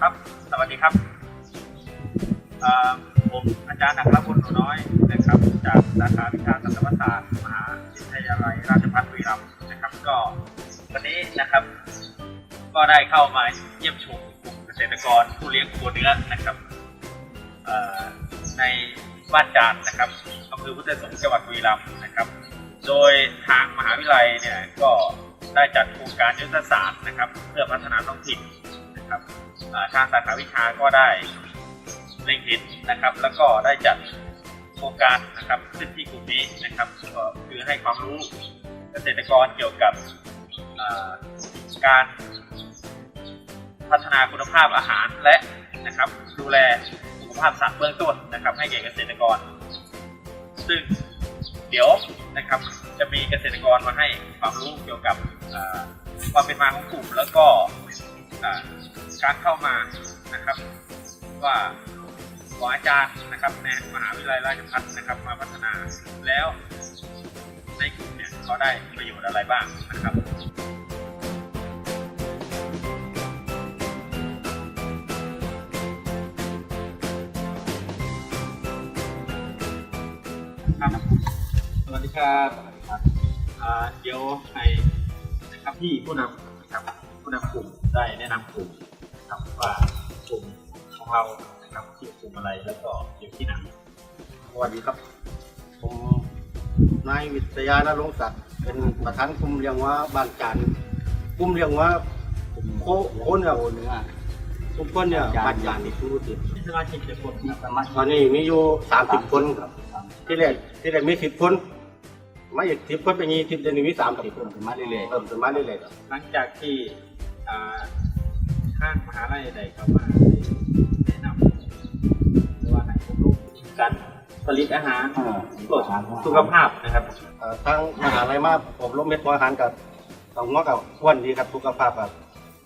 ครับ สวัสดีครับผมอาจารย์อัครพลหนูน้อยนะครับ จากสาขาวิชาสัตวศาสตร์มหาวิทยาลัยราชภัฏบุรีรัมย์นะครับ ก็วันนี้นะครับ ก็ได้เข้ามาเยี่ยมชมกลุ่มเกษตรกรผู้เลี้ยงวัวเนื้อนะครับในบ้านจานนะครับอำเภอพุทธสงฆ์จังหวัดบุรีรัมย์นะครับ โดยทางมหาวิทยาลัยเนี่ยก็ได้จัดโครงการยุทธศาสตร์นะครับ เพื่อพัฒนาท้องถิ่น นะครับทางสาขาวิชาก็ได้เล็งเห็นนะครับ แล้วก็ได้จัดโครงการนะครับขึ้นที่กลุ่มนี้นะครับก็คือให้ความรู้เกษตรกรเกี่ยวกับการพัฒนาคุณภาพอาหารและนะครับดูแลสุขภาพสัตว์เบื้องต้นนะครับ ให้แก่เกษตรกร ซึ่งเดี๋ยวนะครับจะมีเกษตรกรมาให้ความรู้เกี่ยวกับความเป็นมาของกลุ่ม แล้วก็ การเข้ามานะครับ ว่าขออาจารย์นะครับในมหาวิทยาลัยราชภัฏนะครับมาพัฒนาแล้วในกลุ่มเนี่ยเขาได้ประโยชน์อะไรบ้างนะครับครับสวัสดีครับ เดี๋ยวให้นะครับพี่ผู้นำ ผู้นำกลุ่มได้แนะนำกลุ่มนะครับว่ากลุ่มของเรานะครับชื่อกลุ่มอะไรแล้วก็อยู่ที่ไหนสวัสดีครับ ผมนายวิทยานรงค์ศักดิ์เป็นประธานกลุ่มเลี้ยงว่าบ้านจันทร์กลุ่มเลี้ยงว่าโคโคนเนี่ยเนื้อทุกคนเนี่ยบ้านจันทร์นี่คือติดที่สมาชิกจะคนมีสมาชิกตอนนี้มีอยู่สามสิบคนครับ ที่แรกที่แรกมีสิบคนมาอีกสิบคนเป็นยี่สิบเดือนนี้มีสามสิบเพิ่มขึ้นมาเรื่อยเพิ่มขึ้นมาเรื่อยๆครับหลังจากที่อ่า ข้างมหาลัยใดเข้ามาแนะนำหรือว่าให้ความรู้การผลิตอาหารๆเออตรวจสุขภาพนะครับเอ่อทางมหาลัยมาอบรมเม็ดหัวอาหารกับต้องงอกับอ้วนดีครับสุขภาพแบบ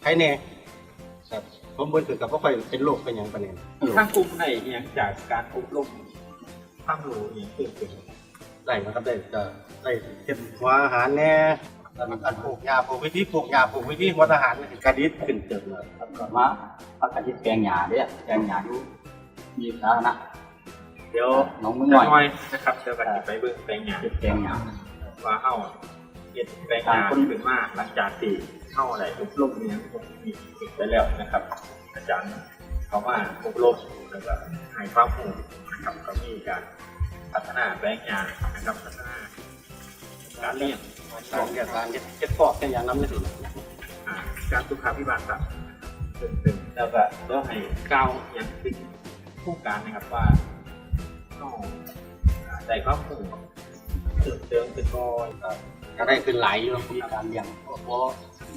ใครแน่ครับผมเบิ่งถึงกับว่าค่อยเป็นโรคเป็นอย่างปานนี้ทางกลุ่มไหนเอียงจากการอบรมความรู้เอียงเพิ่มเติมได้นะครับได้จะได้เก็บหัวอาหารแน่ แล้วมันการปลูกหญ้าปลูกวิธีปลูกหญ้าปลูกวิธีหัวอาหารกระดิษขึ้นเติมเลยแล้วก็มาพักกันที่แปลงหญ้าเด้อแปลงหญ้าอยู่มีสาธารณะเดี๋ยวน้องมึงหน่อยนะครับเดี๋ยวกันไปเบิ่งแปลงหญ้าแปลงหญ้าว่าเข้าเก็บแปลงหญ้าขึ้นมากหลังจากที่เข้าอะไรอบรมเนี่ยมีติดไปแล้วนะครับ อาจารย์เขาว่าอบรมแล้วก็ให้ความรู้นะครับก็มีการพัฒนาแปลงหญ้านะครับพัฒนา การเลี้ยงการเรียนการเก็บเก็บฟอกแค่อย่างน้ำไม่ถึงอ่าการสุขาพิบาลสัตว์เป็นแล้วก็ต้องให้ก้าวอย่างถึงโครงการนะครับว่าต้องอ่าได้ความรู้เติมเติมเป็นก้อนก็ได้ขึ้นหลายอยู่มีการเลี้ยงเพราะ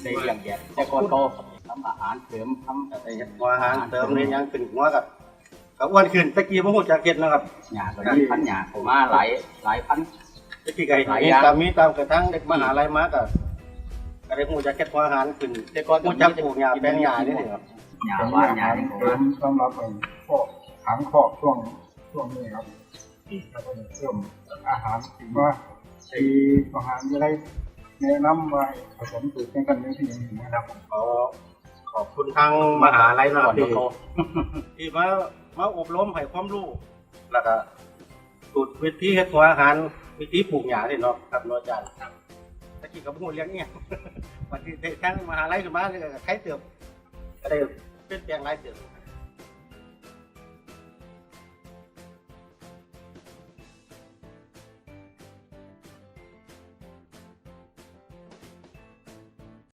ได้เลี้ยงแยกแต่ก่อนเขาทำอาหารเสริมทำแต่ได้เฮ็ดหัวอาหารเติมในยังขึ้นหัวกับกับอ้วนขึ้นตะกี้ผมหูจากเก็ดนะครับหญ้าก็มีพันหญ้าเข้ามาหลายหลายพัน ตะกี้ไก่หลายมีอย่างตามมีตามกระทั่งเด็กมหาลัยมาก็ก็ได้หูจากเก็ดหัวอาหารขึ้นแต่ก่อนหูจากปลูกหญ้าแปลงหญ้านี่นี่ครับหญ้าบ้านหญ้าที่เขาเติมสำหรับไอ้พวกถังครอบช่วงช่วงนี้ครับแล้วก็เพิ่มอาหารถึงว่าไอ้อาหารจะได้แนะนำว่าผสมสูตรกันในที่นี้นะครับขอขอบคุณทางมหาลัยนะคก่รัอบนที่เขาที่มามาอบรมให้ความรู้แล้วก็สูตรวิธีเฮ็ดหัวอาหาร วิธีปลูกหญ้านี่เนาะครับเนาะอาจารย์ครับตะกี้ก็บ่ฮู้เรื่องเนี้ยวันที่ทางมหาลัยขึ้นมาเนี่ยก็ใครเติบก็ได้เปลี่ยนแปลงหลายเติบ